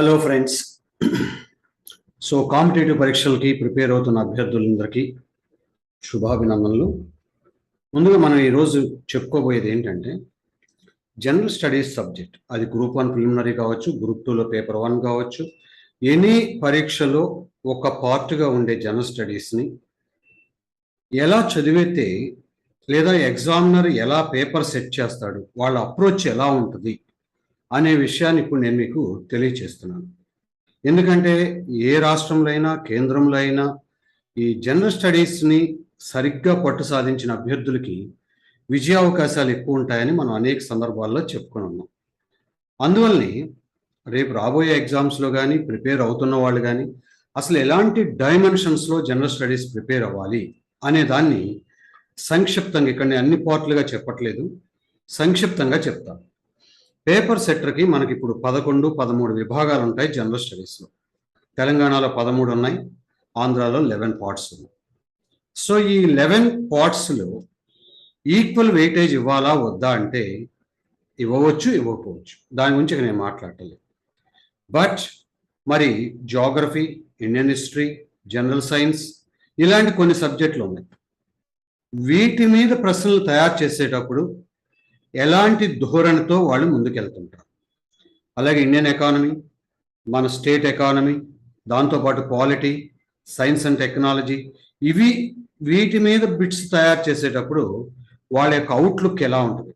Hello friends so competitive పరీక్షలకి prepare అవుతున్న అభ్యర్థులందరికీ శుభాభినందనలు. ముందుగా మనం ఈరోజు చెప్పుకోబోయేది ఏంటంటే జనరల్ స్టడీస్ సబ్జెక్ట్ అది గ్రూప్ వన్ ప్రిలిమినరీ కావచ్చు గ్రూప్ టూలో పేపర్ వన్ కావచ్చు. ఎనీ పరీక్షలో ఒక పార్ట్గా ఉండే జనరల్ స్టడీస్ని ఎలా చదివితే లేదా ఎగ్జామినర్ ఎలా పేపర్ సెట్ చేస్తాడు వాళ్ళ అప్రోచ్ ఎలా ఉంటుంది అనే విషయాన్ని ఇప్పుడు నేను మీకు తెలియచేస్తున్నాను. ఎందుకంటే ఏ రాష్ట్రంలో అయినా కేంద్రంలో అయినా ఈ జనరల్ స్టడీస్ని సరిగ్గా పట్టు సాధించిన అభ్యర్థులకి విజయావకాశాలు ఎక్కువ ఉంటాయని మనం అనేక సందర్భాల్లో చెప్పుకొని ఉన్నాం. అందువల్లనే రేపు రాబోయే ఎగ్జామ్స్లో కానీ ప్రిపేర్ అవుతున్న వాళ్ళు కానీ అసలు ఎలాంటి డైమెన్షన్స్లో జనరల్ స్టడీస్ ప్రిపేర్ అవ్వాలి అనే దాన్ని సంక్షిప్తంగా ఇక్కడ అన్ని పార్ట్లుగా చెప్పట్లేదు సంక్షిప్తంగా చెప్తాను. పేపర్ సెట్టర్కి మనకి ఇప్పుడు పదకొండు పదమూడు విభాగాలు ఉంటాయి జనరల్ స్టడీస్లో. తెలంగాణలో పదమూడు ఉన్నాయి ఆంధ్రాలో లెవెన్ పార్ట్స్ ఉన్నాయి. సో ఈ లెవెన్ పార్ట్స్లో ఈక్వల్ వెయిటేజ్ ఇవ్వాలా వద్దా అంటే ఇవ్వవచ్చు ఇవ్వకపోవచ్చు. దాని గురించి నేను మాట్లాడలేదు బట్ మరి geography Indian history general science ఇలాంటి కొన్ని సబ్జెక్టులు ఉన్నాయి. వీటి మీద ప్రశ్నలు తయారు చేసేటప్పుడు ఎలాంటి ధోరణితో వాళ్ళు ముందుకెళ్తుంటారు? అలాగే ఇండియన్ ఎకానమీ మన స్టేట్ ఎకానమీ దాంతోపాటు క్వాలిటీ సైన్స్ అండ్ టెక్నాలజీ ఇవి వీటి మీద బిట్స్ తయారు చేసేటప్పుడు వాళ్ళ యొక్క అవుట్లుక్ ఎలా ఉంటుంది?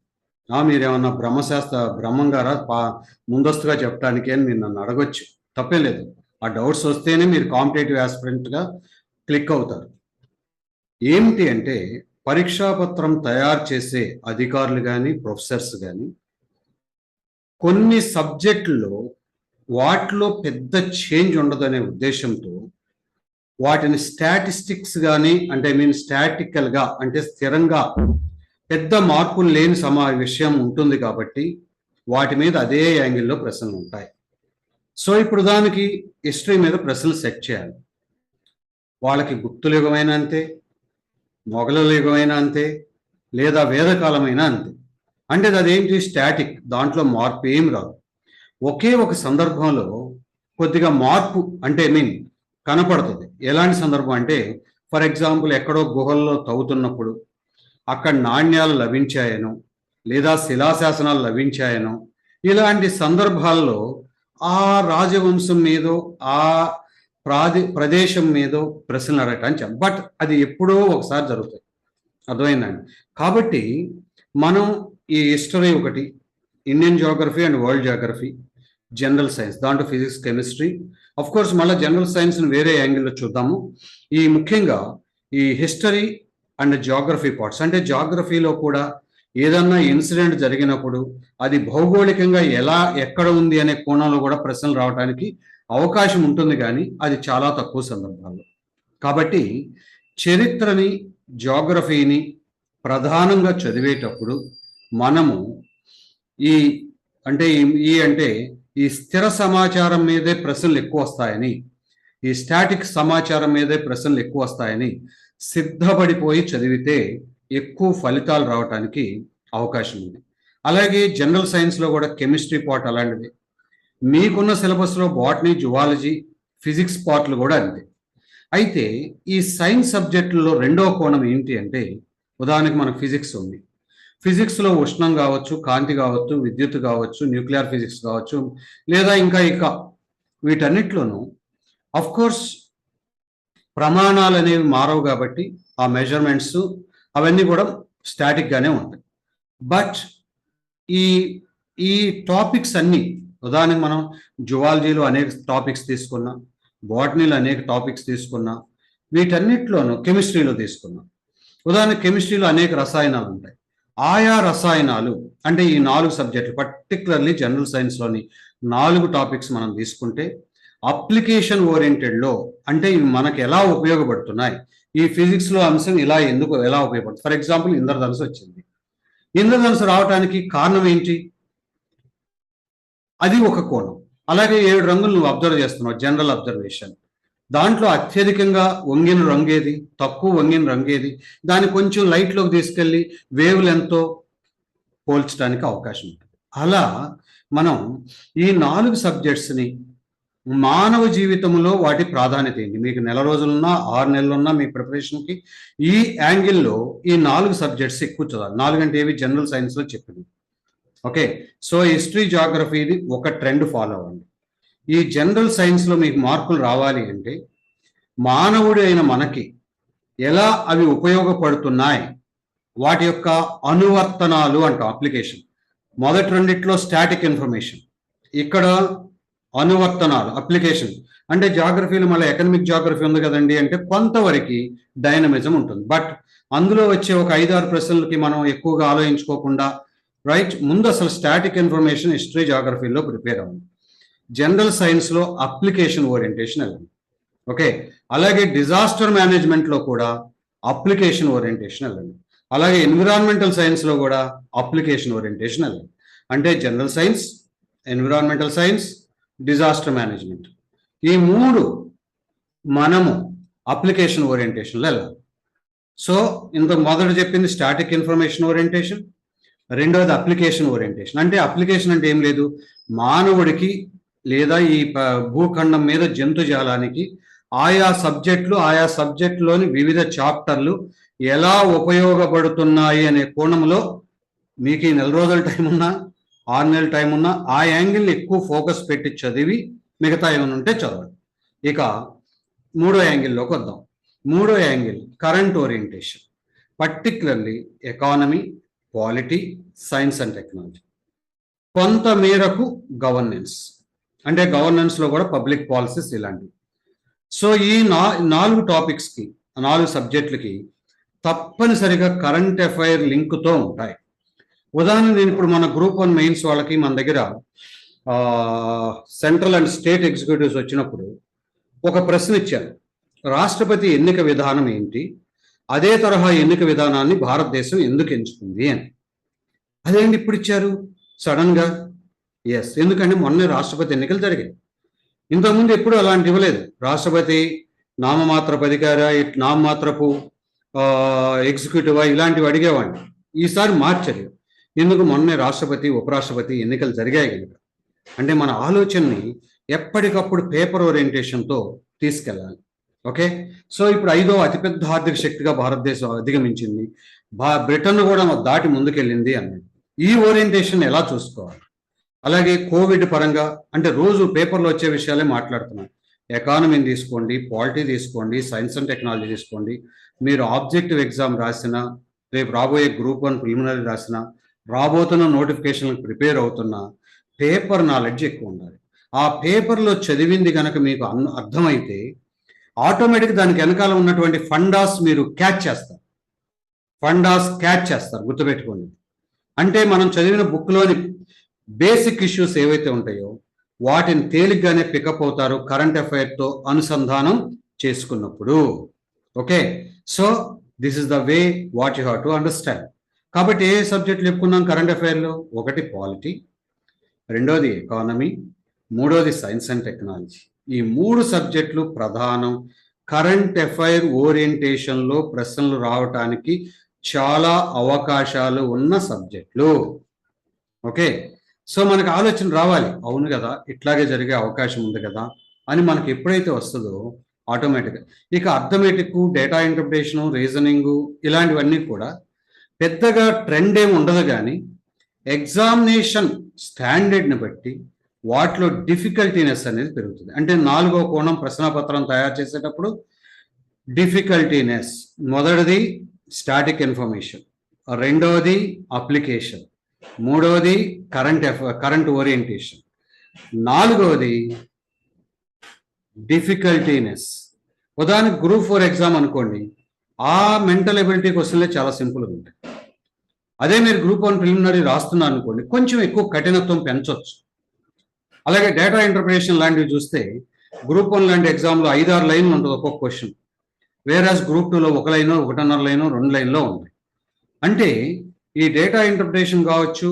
మీరేమన్నా బ్రహ్మశాస్త్ర బ్రహ్మంగారా పా ముందస్తుగా చెప్పడానికి అని మీరు నన్ను అడగొచ్చు. తప్పే లేదు. ఆ డౌట్స్ వస్తేనే మీరు కాంపిటేటివ్ ఆస్పిరెంట్గా క్లిక్ అవుతారు. ఏమిటి అంటే పరీక్షాపత్రం తయారు చేసే అధికారులు కానీ ప్రొఫెసర్స్ కానీ కొన్ని సబ్జెక్టుల్లో వాటిలో పెద్ద చేంజ్ ఉండదనే ఉద్దేశంతో వాటిని స్టాటిస్టిక్స్ కానీ అంటే ఐ మీన్ స్టాటికల్గా అంటే స్థిరంగా పెద్ద మార్పులు లేని సమా విషయం ఉంటుంది కాబట్టి వాటి మీద అదే యాంగిల్లో ప్రశ్నలు ఉంటాయి. సో ఇప్పుడు దానికి హిస్టరీ మీద ప్రశ్నలు సెట్ చేయాలి. వాళ్ళకి గుర్తులు యుగమైన అంతే మొఘలుల యుగమైనా అంతే లేదా వేదకాలమైన అంతే. అంటే అదేంటి? స్టాటిక్. దాంట్లో మార్పు ఏం రాదు. ఒకే ఒక సందర్భంలో కొద్దిగా మార్పు అంటే మీన్ కనపడుతుంది. ఎలాంటి సందర్భం అంటే ఫర్ ఎగ్జాంపుల్ ఎక్కడో గుహల్లో తవ్వుతున్నప్పుడు అక్కడ నాణ్యాలు లభించాయనో లేదా శిలాశాసనాలు లభించాయనో ఇలాంటి సందర్భాల్లో ఆ రాజవంశం మీదో ఆ ప్రాది ప్రదేశం మీదో ప్రశ్నలు అడగటానికి బట్ అది ఎప్పుడో ఒకసారి జరుగుతాయి. అర్థమైందండి? కాబట్టి మనం ఈ హిస్టరీ ఒకటి Indian geography and world geography general science దాంట్లో ఫిజిక్స్ కెమిస్ట్రీ అఫ్ కోర్స్ మళ్ళీ జనరల్ సైన్స్ని వేరే యాంగిల్లో చూద్దాము. ఈ ముఖ్యంగా ఈ హిస్టరీ అండ్ జాగ్రఫీ పార్ట్స్ అంటే జాగ్రఫీలో కూడా ఏదన్నా ఇన్సిడెంట్ జరిగినప్పుడు అది భౌగోళికంగా ఎలా ఎక్కడ ఉంది అనే కోణంలో కూడా ప్రశ్నలు రావడానికి అవకాశం ఉంటుంది కానీ అది చాలా తక్కువ సందర్భాల్లో. కాబట్టి చరిత్రని జాగ్రఫీని ప్రధానంగా చదివేటప్పుడు మనము ఈ అంటే ఈ అంటే ఈ స్థిర సమాచారం మీదే ప్రశ్నలు ఎక్కువ వస్తాయని ఈ స్టాటిక్ సమాచారం మీదే ప్రశ్నలు ఎక్కువ వస్తాయని సిద్ధపడిపోయి చదివితే ఎక్కువ ఫలితాలు రావడానికి అవకాశం ఉంది. అలాగే జనరల్ సైన్స్లో కూడా కెమిస్ట్రీ పార్ట్ అలాంటిది. మీకున్న సిలబస్లో బాటనీ జువాలజీ ఫిజిక్స్ పార్ట్లు కూడా అంతే. అయితే ఈ సైన్స్ సబ్జెక్టుల్లో రెండవ కోణం ఏంటి అంటే ఉదాహరణకి మనకు ఫిజిక్స్ ఉంది. ఫిజిక్స్లో ఉష్ణం కావచ్చు కాంతి కావచ్చు విద్యుత్ కావచ్చు న్యూక్లియర్ ఫిజిక్స్ కావచ్చు లేదా ఇంకా ఇక వీటన్నిటిలోనూ అఫ్ కోర్స్ ప్రమాణాలు అనేవి మారవు కాబట్టి ఆ మెజర్మెంట్స్ అవన్నీ కూడా స్టాటిక్గానే ఉంటాయి. బట్ ఈ ఈ టాపిక్స్ అన్నీ ఉదాహరణకు మనం జువాలజీలో అనేక టాపిక్స్ తీసుకున్నాం బాటనీలో అనేక టాపిక్స్ తీసుకున్నాం వీటన్నిటిలోనూ కెమిస్ట్రీలో తీసుకున్నాం. ఉదాహరణ కెమిస్ట్రీలో అనేక రసాయనాలు ఉంటాయి. ఆయా రసాయనాలు అంటే ఈ నాలుగు సబ్జెక్టులు పర్టికులర్లీ జనరల్ సైన్స్లోని నాలుగు టాపిక్స్ మనం తీసుకుంటే అప్లికేషన్ ఓరియంటెడ్లో అంటే ఇవి మనకు ఎలా ఉపయోగపడుతున్నాయి? ఈ ఫిజిక్స్లో అంశం ఇలా ఎందుకు ఎలా ఉపయోగపడుతుంది? ఫర్ ఎగ్జాంపుల్ ఇంద్రధనుసు వచ్చింది. ఇంద్రధనుసు రావడానికి కారణం ఏంటి? అది ఒక కోణం. అలాగే ఏడు రంగులు నువ్వు అబ్జర్వ్ చేస్తున్నావు జనరల్ అబ్జర్వేషన్ దాంట్లో అత్యధికంగా వంగిన రంగేది తక్కువ వంగిన రంగేది దాన్ని కొంచెం లైట్లోకి తీసుకెళ్ళి వేవ్ లెంత్తో పోల్చడానికి అవకాశం ఉంటుంది. అలా మనం ఈ నాలుగు సబ్జెక్ట్స్ని మానవ జీవితంలో వాటి ప్రాధాన్యత ఏంటి? మీకు నెల రోజులున్నా ఆరు నెలలున్నా మీ ప్రిపరేషన్కి ఈ యాంగిల్లో ఈ నాలుగు సబ్జెక్ట్స్ ఎక్కువ చదవాలి. నాలుగు అంటే ఏవి? జనరల్ సైన్స్లో చెప్పింది ఓకే. సో హిస్టరీ జాగ్రఫీ ఇది ఒక ట్రెండ్ ఫాలో అవ్వండి. ఈ జనరల్ సైన్స్లో మీకు మార్కులు రావాలి అంటే మానవుడు అయిన మనకి ఎలా అవి ఉపయోగపడుతున్నాయి? వాటి యొక్క అనువర్తనాలు అంటాం అప్లికేషన్. మొదటి రెండిట్లో స్టాటిక్ ఇన్ఫర్మేషన్. ఇక్కడ అనువర్తనాలు అప్లికేషన్. అంటే జాగ్రఫీలో మళ్ళీ ఎకనమిక్ జాగ్రఫీ ఉంది కదండి అంటే కొంతవరకు డైనమిజం ఉంటుంది. బట్ అందులో వచ్చే ఒక ఐదారు ప్రశ్నలకి మనం ఎక్కువగా ఆలోచించుకోకుండా రైట్? ముందు అసలు స్టాటిక్ ఇన్ఫర్మేషన్ హిస్టరీ జాగ్రఫీలో ప్రిపేర్ అవ్వండి. జనరల్ సైన్స్లో అప్లికేషన్ ఓరియంటేషన్ వెళ్ళండి ఓకే? అలాగే డిజాస్టర్ మేనేజ్మెంట్లో కూడా అప్లికేషన్ ఓరియంటేషన్ వెళ్ళండి అలాగే ఎన్విరాన్మెంటల్ సైన్స్లో కూడా అప్లికేషన్ ఓరియంటేషన్ వెళ్ళండి అంటే general science environmental science disaster management. ఈ మూడు మనము అప్లికేషన్ ఓరియంటేషన్లో వెళ్ళాలి. సో ఇంత మొదట చెప్పింది స్టాటిక్ ఇన్ఫర్మేషన్ ఓరియంటేషన్ రెండవది అప్లికేషన్ ఓరియంటేషన్ అంటే అప్లికేషన్ అంటే ఏం లేదు? మానవుడికి లేదా ఈ భూఖండం మీద జంతుజాలానికి ఆయా సబ్జెక్టులు ఆయా సబ్జెక్టులోని వివిధ చాప్టర్లు ఎలా ఉపయోగపడుతున్నాయి అనే కోణంలో మీకు ఈ నెల రోజుల టైం ఉన్నా ఆరు నెలల టైం ఉన్నా ఆ యాంగిల్ని ఎక్కువ ఫోకస్ పెట్టి చదివి మిగతా ఏమైనా ఉంటే చదవండి. ఇక మూడో యాంగిల్లోకి వద్దాం. మూడో angle current orientation particularly economy quality science and technology. కొంత మేరకు గవర్నెన్స్. అంటే గవర్నెన్స్లో కూడా పబ్లిక్ పాలసీస్ ఇలాంటివి. సో ఈ నా నాలుగు టాపిక్స్కి నాలుగు సబ్జెక్టులకి తప్పనిసరిగా కరెంట్ అఫైర్ లింక్తో ఉంటాయి. ఉదాహరణ నేను ఇప్పుడు మన గ్రూప్ వన్ మెయిన్స్ వాళ్ళకి మన దగ్గర సెంట్రల్ అండ్ స్టేట్ ఎగ్జిక్యూటివ్స్ వచ్చినప్పుడు ఒక ప్రశ్న ఇచ్చారు. రాష్ట్రపతి ఎన్నిక విధానం ఏంటి? అదే తరహా ఎన్నిక విధానాన్ని భారతదేశం ఎందుకు ఎంచుకుంది అని. అదేంటి ఇప్పుడు ఇచ్చారు? సడన్గా? ఎస్ ఎందుకంటే మొన్న రాష్ట్రపతి ఎన్నికలు జరిగాయి. ఇంతకుముందు ఎప్పుడు అలాంటి ఇవ్వలేదు. రాష్ట్రపతి నామమాత్రపు అధికార నామమాత్రపు ఎగ్జిక్యూటివ్ ఇలాంటివి అడిగేవాడిని. ఈసారి మార్చలేదు. ఎందుకు మొన్నే రాష్ట్రపతి ఉపరాష్ట్రపతి ఎన్నికలు జరిగాయి కనుక. అంటే మన ఆలోచనని ఎప్పటికప్పుడు పేపర్ ఓరియంటేషన్తో తీసుకెళ్ళాలి. ఓకే? సో ఇప్పుడు ఐదో అతిపెద్ద ఆర్థిక శక్తిగా భారతదేశం అధిగమించింది. బా బ్రిటన్ కూడా దాటి ముందుకెళ్ళింది అన్నాడు. ఈ ఓరియంటేషన్ ఎలా చూసుకోవాలి? అలాగే కోవిడ్ పరంగా అంటే రోజు పేపర్లో వచ్చే విషయాలే మాట్లాడుతున్నాను ఎకానమీని తీసుకోండి పాలిటీ తీసుకోండి సైన్స్ అండ్ టెక్నాలజీ తీసుకోండి. మీరు ఆబ్జెక్టివ్ ఎగ్జామ్ రాసిన రేపు రాబోయే గ్రూప్ వన్ ప్రిలిమినరీ రాసిన రాబోతున్న నోటిఫికేషన్లకు ప్రిపేర్ అవుతున్న పేపర్ నాలెడ్జ్ ఎక్కువ ఉండాలి. ఆ పేపర్లో చదివింది కనుక మీకు అన్ అర్థమైతే ఆటోమేటిక్ దానికి వెనకాల ఉన్నటువంటి ఫండాస్ మీరు క్యాచ్ చేస్తారు. ఫండాస్ క్యాచ్ చేస్తారు గుర్తుపెట్టుకోండి. అంటే మనం చదివిన బుక్లోని బేసిక్ ఇష్యూస్ ఏవైతే ఉంటాయో వాటిని తేలిగ్గానే పికప్ అవుతారు కరెంట్ అఫైర్తో అనుసంధానం చేసుకున్నప్పుడు. Okay? So this is the way what you have to understand. కాబట్టి ఏ సబ్జెక్టులు చెప్పుకున్నాం కరెంట్ అఫైర్లో? ఒకటి పాలిటీ రెండోది ఎకానమీ మూడోది సైన్స్ అండ్ టెక్నాలజీ. ఈ మూడు సబ్జెక్టులు ప్రధానం. కరెంట్ అఫైర్ ఓరియంటేషన్లో ప్రశ్నలు రావటానికి చాలా అవకాశాలు ఉన్న సబ్జెక్టులు. ఓకే? సో మనకు ఆలోచన రావాలి. అవును కదా ఇట్లాగే జరిగే అవకాశం ఉంది కదా అని మనకి ఎప్పుడైతే వస్తుందో ఆటోమేటిక్గా. ఇక అర్థమెటిక్ డేటా ఇంటర్ప్రిటేషను రీజనింగు ఇలాంటివన్నీ కూడా పెద్దగా ట్రెండ్ ఏమి ఉండదు కానీ ఎగ్జామినేషన్ స్టాండర్డ్ని బట్టి వాటిలో డిఫికల్టీనెస్ అనేది పెరుగుతుంది. అంటే నాలుగో కోణం ప్రశ్నపత్రం తయారు చేసేటప్పుడు డిఫికల్టీనెస్ మొదటిది స్టాటిక్ ఇన్ఫర్మేషన్ రెండవది అప్లికేషన్ మూడవది కరెంట్ కరెంట్ ఓరియంటేషన్ నాలుగవది డిఫికల్టీనెస్ ఉదాహరణకు గ్రూప్ ఫోర్ ఎగ్జామ్ అనుకోండి. ఆ మెంటల్ ఎబిలిటీ క్వశ్చన్లే చాలా సింపుల్గా ఉంటాయి. అదే మీరు గ్రూప్ వన్ ప్రిలిమినరీ రాస్తున్నారు అనుకోండి. కొంచెం ఎక్కువ కఠినత్వం పెంచవచ్చు అలాగే డేటా ఇంటర్ప్రిటేషన్ లాంటివి చూస్తే గ్రూప్ వన్ లాంటి ఎగ్జామ్లో ఐదారు లైన్లు ఉంటుంది ఒక్కొక్క క్వశ్చన్ వేరాస్ గ్రూప్ టూలో ఒక లైను ఒకటిన్నర లైను రెండు లైన్లో ఉంది అంటే ఈ డేటా ఇంటర్ప్రిటేషన్ కావచ్చు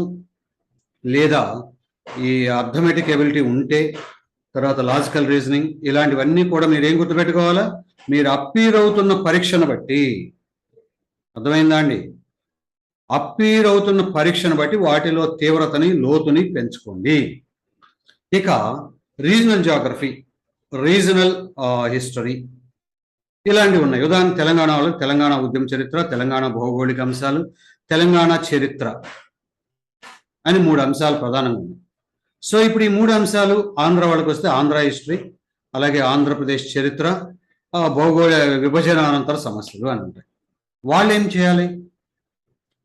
లేదా ఈ అర్థమెటిక్ ఎబిలిటీ ఉంటే తర్వాత లాజికల్ రీజనింగ్ ఇలాంటివన్నీ కూడా మీరు ఏం గుర్తుపెట్టుకోవాలా? మీరు అప్పీర్ అవుతున్న పరీక్షను బట్టి. అర్థమైందా అండి? అప్పీర్ అవుతున్న పరీక్షను బట్టి వాటిలో తీవ్రతని లోతుని పెంచుకోండి. ఇక రీజనల్ జాగ్రఫీ రీజనల్ హిస్టరీ ఇలాంటివి ఉన్నాయి. ఉదాహరణ తెలంగాణ తెలంగాణ ఉద్యమ చరిత్ర తెలంగాణ భౌగోళిక అంశాలు తెలంగాణ చరిత్ర అని మూడు అంశాలు ప్రధానంగా ఉన్నాయి. సో ఇప్పుడు ఈ మూడు అంశాలు ఆంధ్ర వాళ్ళకి వస్తే ఆంధ్ర హిస్టరీ అలాగే ఆంధ్రప్రదేశ్ చరిత్ర భౌగోళిక విభజన అనంతర సమస్యలు అని ఉంటాయి. వాళ్ళు ఏం చేయాలి?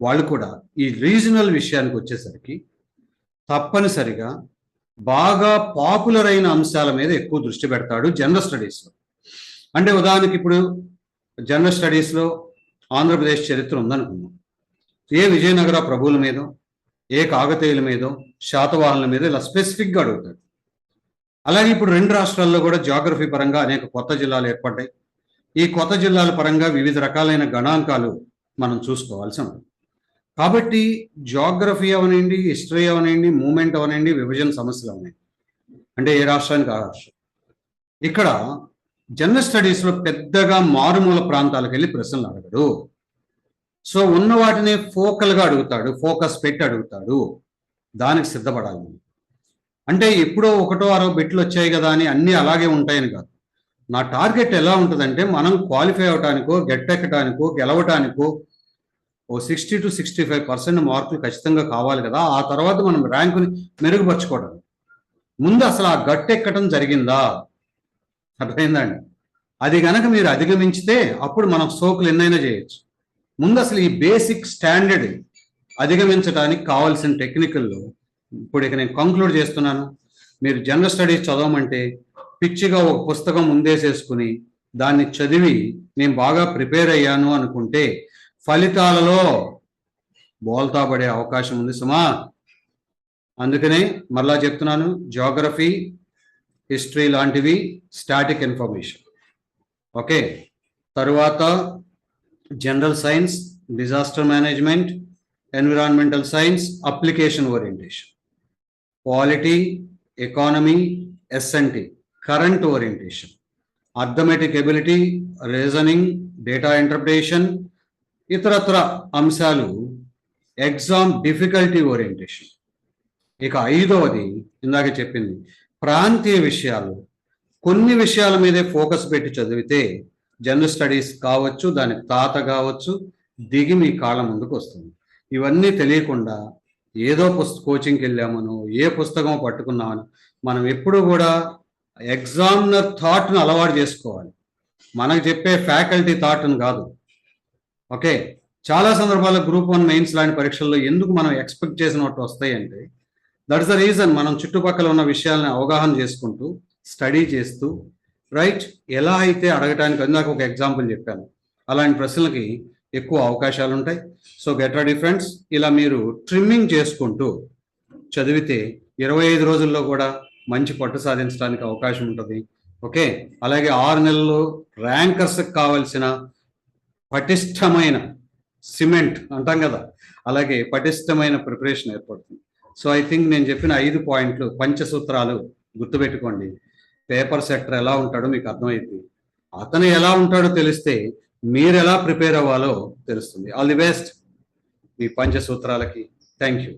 వాళ్ళు కూడా ఈ రీజనల్ విషయానికి వచ్చేసరికి తప్పనిసరిగా బాగా పాపులర్ అయిన అంశాల మీద ఎక్కువ దృష్టి పెడతాడు జనరల్ స్టడీస్లో అంటే ఉదాహరణకి ఇప్పుడు జనరల్ స్టడీస్లో ఆంధ్రప్రదేశ్ చరిత్ర ఉందనుకుందాం. ఏ విజయనగర ప్రభువుల మీదో ఏ కాకతీయుల మీదో శాతవాహనుల మీద ఇలా స్పెసిఫిక్గా అడుగుతాడు. అలాగే ఇప్పుడు రెండు రాష్ట్రాల్లో కూడా జాగ్రఫీ పరంగా అనేక కొత్త జిల్లాలు ఏర్పడ్డాయి. ఈ కొత్త జిల్లాల పరంగా వివిధ రకాలైన గణాంకాలు మనం చూసుకోవాల్సి ఉంటుంది. కాబట్టి జాగ్రఫీ అవనండి హిస్టరీ అవనండి మూమెంట్ అవనండి విభజన సమస్యలు అవనండి. అంటే ఏ రాష్ట్రానికి ఆ రాష్ట్రం. ఇక్కడ జనరల్ స్టడీస్లో పెద్దగా మారుమూల ప్రాంతాలకు వెళ్ళి ప్రశ్నలు అడగడు. సో ఉన్న వాటిని ఫోకల్గా అడుగుతాడు ఫోకస్ పెట్టి అడుగుతాడు. దానికి సిద్ధపడాలి అంటే ఎప్పుడో ఒకటో అరవై బిట్లు వచ్చాయి కదా అని అన్నీ అలాగే ఉంటాయని కాదు. నా టార్గెట్ ఎలా ఉంటుందంటే మనం క్వాలిఫై అవటానికో గట్టెక్కటానికో గెలవటానికో ఓ sixty two sixty five percent మార్కులు ఖచ్చితంగా కావాలి కదా. ఆ తర్వాత మనం ర్యాంకుని మెరుగుపరచుకోవడం. ముందు అసలు ఆ గట్టెక్కటం జరిగిందా? అర్థమైందండి? అది కనుక మీరు అధిగమించితే అప్పుడు మనం సోకులు ఎన్నైనా చేయొచ్చు. ముందు అసలు ఈ బేసిక్ స్టాండర్డ్ అధిగమించడానికి కావాల్సిన టెక్నికల్లో ఇప్పుడు ఇక నేను కంక్లూడ్ చేస్తున్నాను. మీరు జనరల్ స్టడీస్ చదవమంటే పిచ్చిగా ఒక పుస్తకం ముందేసేసుకుని దాన్ని చదివి నేను బాగా ప్రిపేర్ అయ్యాను అనుకుంటే ఫలితాలలో బోల్తా పడే అవకాశం ఉంది సుమా. అందుకనే మరలా చెప్తున్నాను జాగ్రఫీ హిస్టరీ లాంటివి స్టాటిక్ ఇన్ఫర్మేషన్ ఓకే? తరువాత general science disaster management environmental science application orientation polity economy S N T current orientation arithmetic ability reasoning data interpretation ఇతరత్ర అంశాలు ఎగ్జామ్ డిఫికల్టీ ఓరియంటేషన్. ఇక ఐదవది ఇందాక చెప్పింది ప్రాంతీయ విషయాలు. కొన్ని విషయాల మీదే ఫోకస్ పెట్టి చదివితే జనరల్ స్టడీస్ కావచ్చు దాని తాత కావచ్చు దిగి మీ కాళ్ళ ముందుకు వస్తుంది. ఇవన్నీ తెలియకుండా ఏదో పుస్త కోచింగ్కి వెళ్ళామను ఏ పుస్తకం పట్టుకున్నామను మనం ఎప్పుడు కూడా ఎగ్జామినర్ థాట్ను అలవాటు చేసుకోవాలి. మనకు చెప్పే ఫ్యాకల్టీ థాట్ను కాదు. ఓకే. చాలా సందర్భాల్లో గ్రూప్ వన్ మెయిన్స్ లాంటి పరీక్షల్లో ఎందుకు మనం ఎక్స్పెక్ట్ చేసినట్టు వస్తాయంటే దట్స్ ద రీజన్ మనం చుట్టుపక్కల ఉన్న విషయాలను అవగాహన చేసుకుంటూ స్టడీ చేస్తూ రైట్ ఎలా అయితే అడగటానికి ఇందాక ఒక ఎగ్జాంపుల్ చెప్పాను. అలాంటి ప్రశ్నలకి ఎక్కువ అవకాశాలు ఉంటాయి. So get ready friends. ఇలా మీరు ట్రిమ్మింగ్ చేసుకుంటూ చదివితే ఇరవై ఐదు రోజుల్లో కూడా మంచి పట్టు సాధించడానికి అవకాశం ఉంటుంది. ఓకే. అలాగే ఆరు నెలలు ర్యాంకర్స్కి కావలసిన పటిష్టమైన సిమెంట్ అంటాం కదా అలాగే పటిష్టమైన ప్రిపరేషన్ ఏర్పడుతుంది. సో ఐ థింక్ నేను చెప్పిన ఐదు పాయింట్లు పంచసూత్రాలు గుర్తుపెట్టుకోండి. పేపర్ సెక్టర్ ఎలా ఉంటాడో మీకు అర్థమైంది అతను ఎలా ఉంటాడో తెలిస్తే మీరు ఎలా ప్రిపేర్ అవ్వాలో తెలుస్తుంది. ఆల్ ది బెస్ట్ మీ పంచసూత్రాలకి. Thank you.